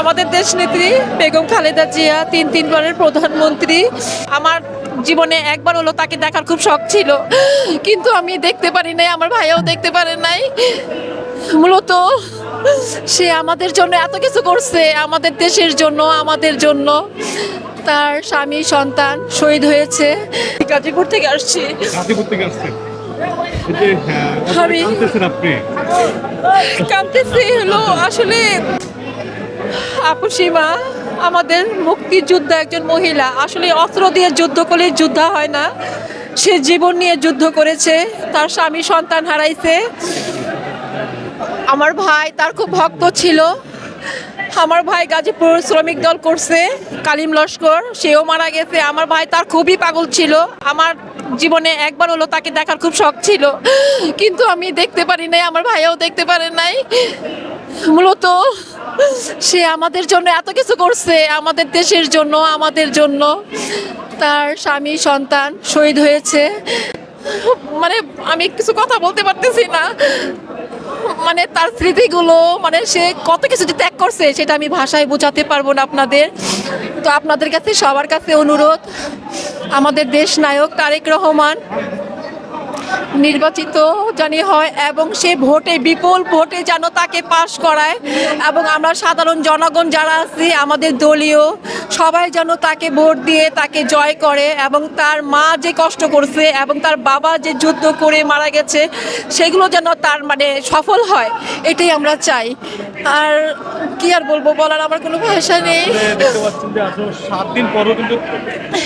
আমাদের দেশ নেত্রী বেগম খালেদা জিয়া তিন তিনবারের প্রধানমন্ত্রী। আমার জীবনে একবার হলো তাকে দেখার খুব শখ ছিল কিন্তু আমি দেখতে পারি নাই আমার ভাইয়াও দেখতে পারে নাই। মূলত সে আমাদের জন্য এত কিছু করছে আমাদের দেশের জন্য আমাদের জন্য। তার স্বামী সন্তান শহীদ হয়েছে। গাজীপুর থেকে আসছি। গাজীপুর থেকে যে হ্যাঁ, আমি- কাঁদতেছি হলো আসলে আপুসীমা আমাদের মুক্তিযোদ্ধা একজন মহিলা, আসলে অস্ত্র দিয়ে যুদ্ধ করলে যুদ্ধ হয় না। সে জীবন নিয়ে যুদ্ধ করেছে, তার স্বামী সন্তান হারাইছে। আমার ভাই তার খুব ভক্ত ছিল। আমার ভাই গাজীপুর শ্রমিক দল করছে, কালিম লস্কর, সেও মারা গেছে। আমার ভাই তার খুবই পাগল ছিল। আমার জীবনে একবার হলো তাকে দেখার খুব শখ ছিল। কিন্তু আমি দেখতে পারি নাই, আমার ভাইও দেখতে পারে নাই। মূলত সে আমাদের জন্য এত কিছু করছে, আমাদের দেশের জন্য, আমাদের জন্য। তার স্বামী, সন্তান শহীদ হয়েছে। মানে আমি কিছু কথা বলতে পারতেছি না। মানে তার স্মৃতিগুলো মানে সে কত কিছু যে ত্যাগ করছে, সেটা আমি ভাষায় বোঝাতে পারব না আপনাদের। তো আপনাদের কাছে সবার কাছে অনুরোধ, আমাদের দেশ নায়ক তারেক রহমান। নির্বাচিত জানি হয় এবং সে ভোটে বিপুল ভোটে যেন তাকে পাশ করায় এবং আমরা সাধারণ জনগণ যারা আছি, আমাদের দলীয় সবাই যেন তাকে ভোট দিয়ে তাকে জয় করে এবং তার মা যে কষ্ট করছে এবং তার বাবা যে যুদ্ধ করে মারা গেছে, সেগুলো যেন তার মানে সফল হয়, এটাই আমরা চাই। আর কি আর বলব, বলার আমার কোনো ভাষা নেই। দেখতে পাচ্ছেন যে আসলে সাত দিন পরও কিন্তু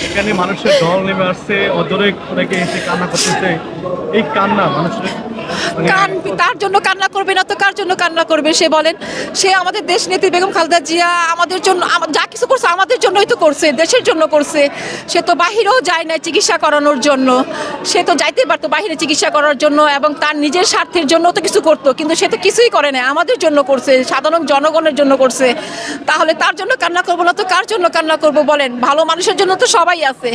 এখানে মানুষের দল নেমে আসছে। অদরে অনেকে এসে কান্না করতেছে। এই কান্না মানুষের মানে কান তার জন্য কান্না করবে না তো কার জন্য কান্না করবে? সে বলেন, সে আমাদের দেশ নেত্রী বেগম খালেদা জিয়া আমাদের জন্য যা কিছু করছে আমাদের জন্যই তো করছে, দেশের জন্য করছে। সে তো বাহিরেও যায় না চিকিৎসা করানোর জন্য। সে তো যাইতে পারতো বাহিরে চিকিৎসা করার জন্য এবং তার নিজের স্বার্থের জন্য তো কিছু করতো, কিন্তু সে তো কিছুই করে না আমাদের জন্য করছে, সাধারণ জনগণের জন্য করছে। তাহলে তার জন্য কান্না করব না তো কার জন্য কান্না করব বলেন? ভালো মানুষের জন্য তো সবাই আছে।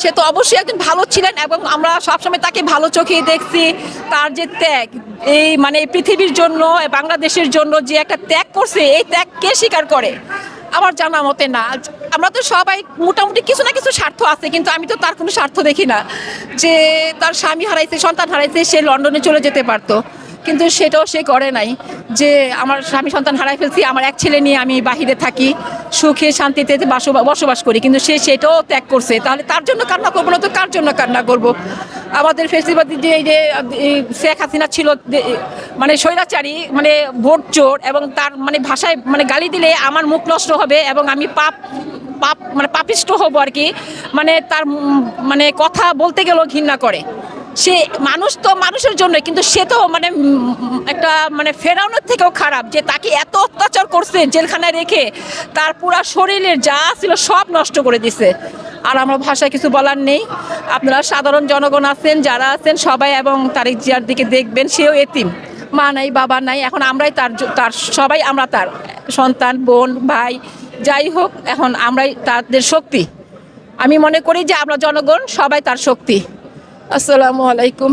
সে তো অবশ্যই একজন ভালো ছিলেন এবং আমরা সবসময় তাকে ভালো চোখেই দেখছি। তার যে ত্যাগ, এই মানে পৃথিবীর জন্য বাংলাদেশের জন্য যে একটা ত্যাগ করছে, এই ত্যাগ কে স্বীকার করে? আমার জানা মতে না। আমরা তো সবাই মোটামুটি কিছু না কিছু স্বার্থ আছে, কিন্তু আমি তো তার কোনো স্বার্থ দেখি না। যে তার স্বামী হারাইছে, সন্তান হারাইছে, সে লন্ডনে চলে যেতে পারতো। কিন্তু সেটাও সে করে নাই যে আমার স্বামী সন্তান হারাই ফেলছি, আমার এক ছেলে নিয়ে আমি বাহিরে থাকি, সুখে শান্তিতে বসবাস করি। কিন্তু সে সেটাও ত্যাগ করছে। তাহলে তার জন্য কান্না করব না তো কার জন্য কান্না করব? আমাদের ফেসিবাদী যে এই যে শেখ হাসিনা ছিল মানে স্বৈরাচারী মানে ভোট চোর এবং তার মানে ভাষায় মানে গালি দিলে আমার মুখ নষ্ট হবে এবং আমি পাপ পাপ মানে পাপিষ্ট হব আর কি। মানে তার মানে কথা বলতে গেলেও ঘৃণা করে। সে মানুষ তো মানুষের জন্য কিন্তু সে তো মানে একটা মানে ফেরানোর থেকেও খারাপ যে তাকে এত অত্যাচার করছে জেলখানায় রেখে, তার পুরা শরীরের যা ছিল সব নষ্ট করে দিছে। আর আমার ভাষায় কিছু বলার নেই। আপনারা সাধারণ জনগণ আছেন, যারা আছেন সবাই, এবং তারিক জিয়ার দিকে দেখবেন, সেও এতিম। মা নাই, বাবা নাই, এখন আমরাই তার তার সবাই আমরা তার সন্তান, বোন, ভাই, যাই হোক, এখন আমরাই তাদের শক্তি। আমি মনে করি যে আমরা জনগণ, সবাই তার শক্তি। আসসালামু আলাইকুম।